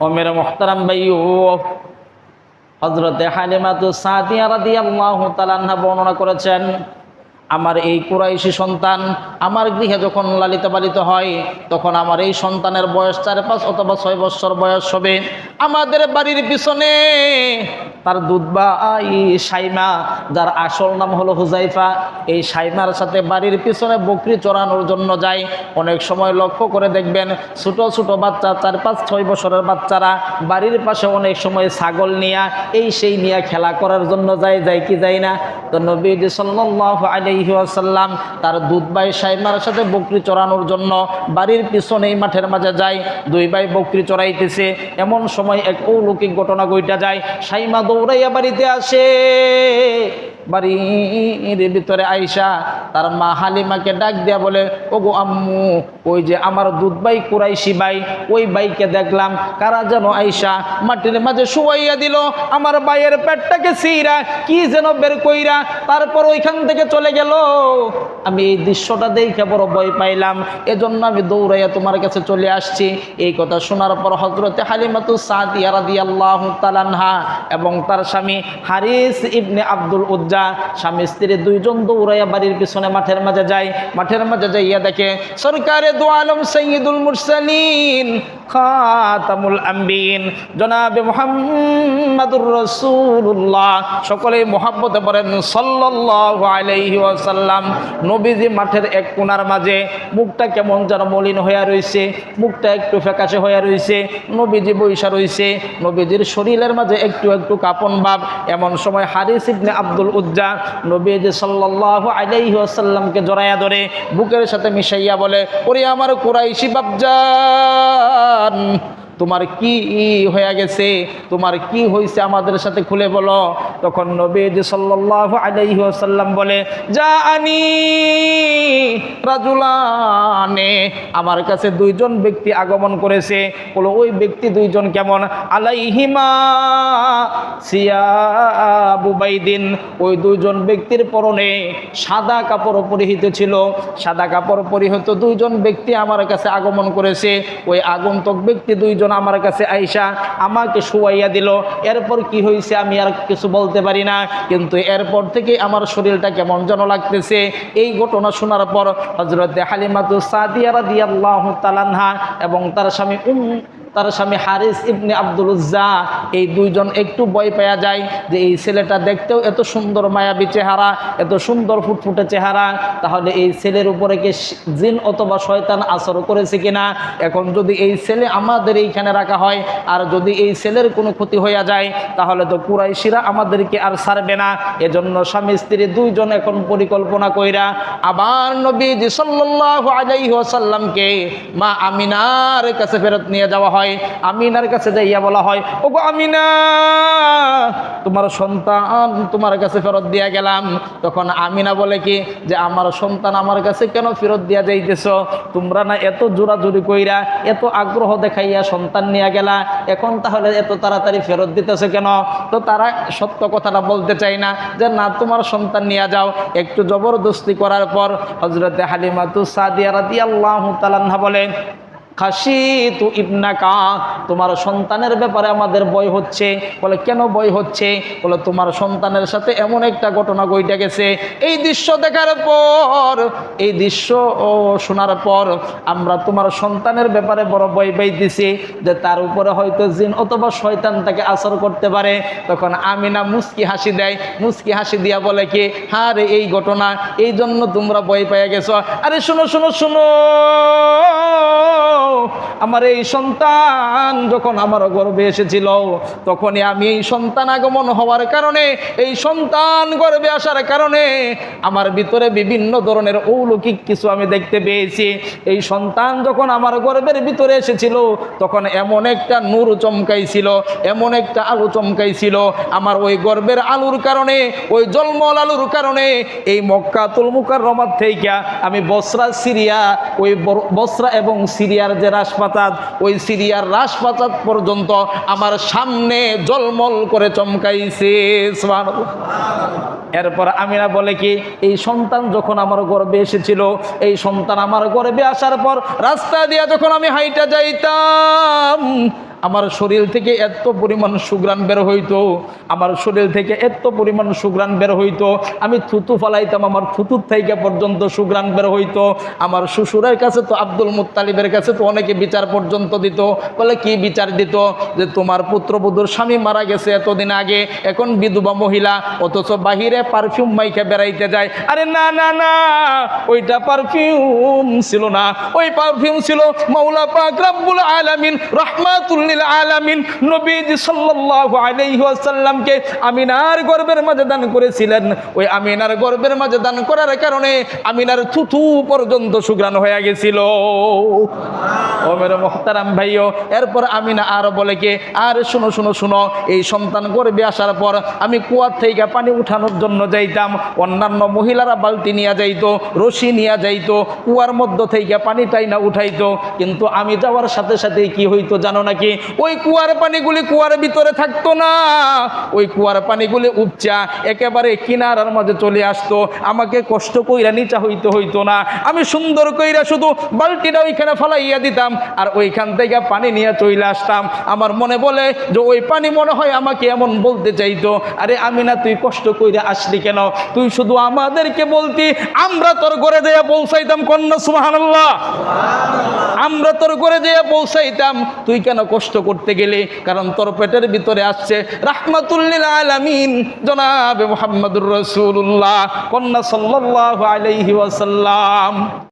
ও মেরে মোহতারাম ভাইও হজরতে হালিমাতু বর্ণনা করেছেন, আমার এই কুরাইশি সন্তান আমার গৃহে যখন লালিত পালিত হয়, তখন আমার এই সন্তানের বয়স চার পাঁচ অথবা ছয় বছর বয়স হবে। আমাদের বাড়ির পিছনে তার দুধবাই সাইমা, যার আসল নাম হলো হুজাইফা, এই সাইমার সাথে বাড়ির পিছনে বকরি চড়ানোর জন্য যায়। অনেক সময় লক্ষ্য করে দেখবেন ছোট ছোট বাচ্চা, চার পাঁচ ছয় বছরের বাচ্চারা বাড়ির পাশে অনেক সময় ছাগল নিয়া, এই সেই নিয়ে খেলা করার জন্য যায় যায় কি যায় না? তো নবীজি সাল্লাল্লাহু আলাইহি ওয়াসাল্লাম তার দুধবাই সাইমার সাথে বকরি চড়ানোর জন্য বাড়ির পিছনেই মাঠের মাঝে যায়। দুই ভাই বকরি চড়াইতেছে। এমন সময় এক অলৌকিক ঘটনা গইটা যায়। সাইমা দৌড়াইয়া বাড়িতে আসে। বাড়ির ভিতরে আইসা তার মা হালিমাকে ডাক দিয়া বলে, ওগো আম্মু, ওই যে আমার দুধ ভাই কুরাইশি ভাই ওই বাইকে দেখলাম কারা যেন আইসা মাটির মাঝে শুয়াইয়া দিল, আমার ভাইয়ের পেটটাকে সিরা কি যেন বের কইরা তারপর ওইখান থেকে চলে গেল। আমি এই দৃশ্যটা দেখে বড় ভয় পাইলাম। এজন্য আমি দৌড়াইয়া তোমার কাছে চলে আসছি। এই কথা শোনার পর হজরতে হালিমাতু সাদিয়া রাদিয়াল্লাহু তাআলাহা এবং তার স্বামী হারিস ইবনে আব্দুল উজ্জা স্বামী স্ত্রী দুইজন দৌড়াইয়া বাড়ির পিছনে মাঠের মাঝে যায়, মাঠের মাঝে যাইয়া দেখে, সরকারে দোয়ালম সৈয়দুল মুরসালিন খাতামুল আম্বিন। জনাবে মুহাম্মাদুর রাসূলুল্লাহ। সকলেই মোহাব্বতে পড়েন সাল্লাল্লাহু আলাইহি ওয়াসাল্লাম। নবীজি মাঠের এক কোণার মাঝে মুখটা কেমন যেন মলিন হইয়া রইছে, মুখটা একটু ফ্যাকাশে হইয়া রইছে, নবীজি বৈশা রইছে। নবীজির শরীরের মাঝে একটু একটু কাপন ভাব। এমন সময় হারিস ইবনে আব্দুল উজ্জা নবীজি সাল্লাল্লাহু আলাইহি ওয়াসাল্লামকে জড়াইয়া ধরে বুকের সাথে মিশাইয়া বলে, ওরে আমার কুরাইশি বাপজান তোমার কি হয়ে গেছে? তোমার কি হয়েছে আমাদের সাথে খুলে বলো। তখন নবীজি সাল্লাহ আলাইহি ওয়াসাল্লাম বলে যা আনি রাজুলানে। আমার কাছে দুইজন ব্যক্তি আগমন করেছে। বলো, ওই ব্যক্তি দুইজন কেমন? আলাইহিমা। সিয়াবু বাইদিন, ওই দুইজন ব্যক্তির পরনে সাদা কাপড় পরিহিত ছিল। সাদা কাপড় পরিহিত দুইজন ব্যক্তি আমার কাছে আগমন করেছে। ওই আগন্তক ব্যক্তি দুইজন আমার কাছে আইসা আমাকে শুয়াইয়া দিল। এরপর কি হয়েছে আমি আর কিছু বলতে পারি না, কিন্তু এরপর থেকে আমার শরীরটা কেমন যেন লাগতেছে। এই ঘটনা শোনার পর হজরত হালিমাতু সাদিয়া রাদিয়াল্লাহু তালানহা এবং তার স্বামী তার স্বামী হারিস ইবনে আব্দুল উজ্জা, এই দুইজন একটু ভয় পাওয়া যায় যে এই ছেলেটা দেখতেও এত সুন্দর মায়াবী চেহারা, এত সুন্দর ফুটফুটে চেহারা, তাহলে এই ছেলের উপরে কি জিন অথবা শয়তান আসর করেছে কিনা? এখন যদি এই ছেলে আমাদের এইখানে রাখা হয়, আর যদি এই ছেলের কোনো ক্ষতি হইয়া যায়, তাহলে তো কুরাইশিরা আমাদেরকে আর ছাড়বে না। এজন্য স্বামী স্ত্রী দুইজন এখন পরিকল্পনা কইরা আবার নবীজি সাল্লাল্লাহু আলাইহি ওয়াসাল্লামকে মা আমিনার কাছে ফেরত নিয়ে যাওয়া হয়। আমিনার কাছে যাইয়া বলা হয়, ওগো আমিনা, তোমার সন্তান তোমার কাছে ফেরত দিয়া গেলাম। তখন আমিনা বলে কি, যে আমার সন্তান আমার কাছে কেন ফেরত দিয়া যাইতেছ? তোমরা না এত জোরাজুরি কইরা, এত আগ্রহ দেখাইয়া সন্তান নিয়ে গেলা। এখন তাহলে এত তাড়াতাড়ি ফেরত দিতেছে কেন? তো তারা সত্য কথাটা বলতে চাই না, যে না, তোমার সন্তান নিয়ে যাও। একটু জবরদস্তি করার পর হজরতে হালিমাতু সাদিয়া রাদিয়াল্লাহু তাআলা বলেন খাসি তু ইবনাকা, তোমার সন্তানের ব্যাপারে আমাদের ভয় হচ্ছে। বলে, কেন বয় হচ্ছে? বলে, তোমার সন্তানের সাথে এমন একটা ঘটনা ঘটে গেছে। এই দৃশ্য দেখার পর, এই দৃশ্য শোনার পর আমরা তোমার সন্তানের ব্যাপারে বড় ভয় পাইতেছি যে তার উপরে হয়তো জিন অথবা শয়তান তাকে আসর করতে পারে। তখন আমিনা মুস্কি হাসি দেয়। মুস্কি হাসি দিয়া বলে কি হ্যাঁ রে এই ঘটনা, এই জন্য তোমরা ভয় পাইয়া গেছো। আরে, শুনো শুনো শুনো! আমার এই সন্তান যখন আমার গর্বে এসেছিল, তখনই আমি এই সন্তান আগমন হওয়ার কারণে, এই সন্তান গর্বে আসার কারণে আমার ভিতরে বিভিন্ন ধরনের অলৌকিক কিছু আমি দেখতে পেয়েছি। এই সন্তান যখন আমার গর্বের ভিতরে এসেছিল, তখন এমন একটা নূর চমকাইছিল, এমন একটা আলো চমকাইছিল। আমার ওই গর্বের আলুর কারণে, ওই জলমল আলুর কারণে এই মক্কা তুলমুকার রমার থেকে আমি বসরা, সিরিয়া, ওই বসরা এবং সিরিয়ার যে রাজপাতাত, ওই সিরিয়ার রাজপাতাত পর্যন্ত আমার সামনে জলমল করে চমকাইছে। এরপর আমিনা বলে কি, এই সন্তান যখন আমার গর্বে এসেছিল, এই সন্তান আমার গর্বে আসার পর রাস্তা দিয়া যখন আমি হাইটা যাইতাম আমার শরীর থেকে এত পরিমাণ সুগ্রাণ বের হইতো, আমার শরীর থেকে এত পরিমাণ সুগ্রাণ বের হইতো, আমি থুতু ফালাইতাম, আমার থুতুর থেকে পর্যন্ত সুগ্রাণ বের হইতো। আমার শ্বশুরের কাছে তো আব্দুল মুত্তালিবের কাছে তো অনেকে বিচার পর্যন্ত দিত। বলে কি বিচার দিত? যে তোমার পুত্রবধূর স্বামী মারা গেছে এতদিন আগে, এখন বিধবা মহিলা, অথচ বাহিরে পারফিউম মাইকে বেড়াইতে যায়। আরে না না না, ওইটা পারফিউম ছিল না। ওই পারফিউম ছিল মাওলা পাক রব্বুল আলামিন রহমাতুল্লিল আলামিন নবীজি সাল্লাল্লাহু আলাইহি ওয়াসাল্লামকে আমিনার গর্ভের মাঝে দান করেছিলেন। ওই আমিনার গর্ভের মাঝে দান করার কারণে আমিনার থুথু পর্যন্ত সুগ্রাণ হয়ে গেছিল। ও মেরে মোহতারাম ভাইও, এরপর আমিনা আর বলে কে, আর শুনো শুনো শুনো, এই সন্তান গর্বে আসার পর আমি কুয়ার থেকে পানি উঠানোর জন্য যাইতাম। অন্যান্য মহিলারা বালতি নিয়ে যাইতো, রশি নিয়ে যাইতো, কুয়ার মধ্য থেকে পানিটাই না উঠাইতো। কিন্তু আমি যাওয়ার সাথে সাথে কি হইতো জানো নাকি? ওই কুয়ার পানিগুলি কুয়ার ভিতরে থাকতো না। ওই কুয়ার পানিগুলি উপচা, একেবারে কিনারার মাঝে চলে আসতো। আমাকে কষ্ট কইরা নিচা হইতে হইতো না। আমি সুন্দর কইরা শুধু বালতিটা ওইখানে ফালাইয়া দিতাম আর ওইখান থেকে পানি নিয়ে চলে আসতাম। আমার মনে বলে যে ওই পানি মনে হয় আমাকে এমন বলতে চাইতো। আরে আমি না তুই কষ্ট কইরা আসলি কেন? তুই শুধু আমাদেরকে বলতি, আমরা তোর ঘরে যেয়ে পৌঁছাইতাম কন্যা, সুবহানাল্লাহ। আমরা তোর ঘরে যেয়ে পৌঁছাইতাম। তুই কেন কষ্ট করতে গেলে, কারণ তোর পেটের ভিতরে আসছে রাহমাতুল্লিল আলামিন। জনাবে মোহাম্মদুর রসুল্লাহ কন্যা সাল্লাল্লাহু আলাইহি ওয়াসাল্লাম।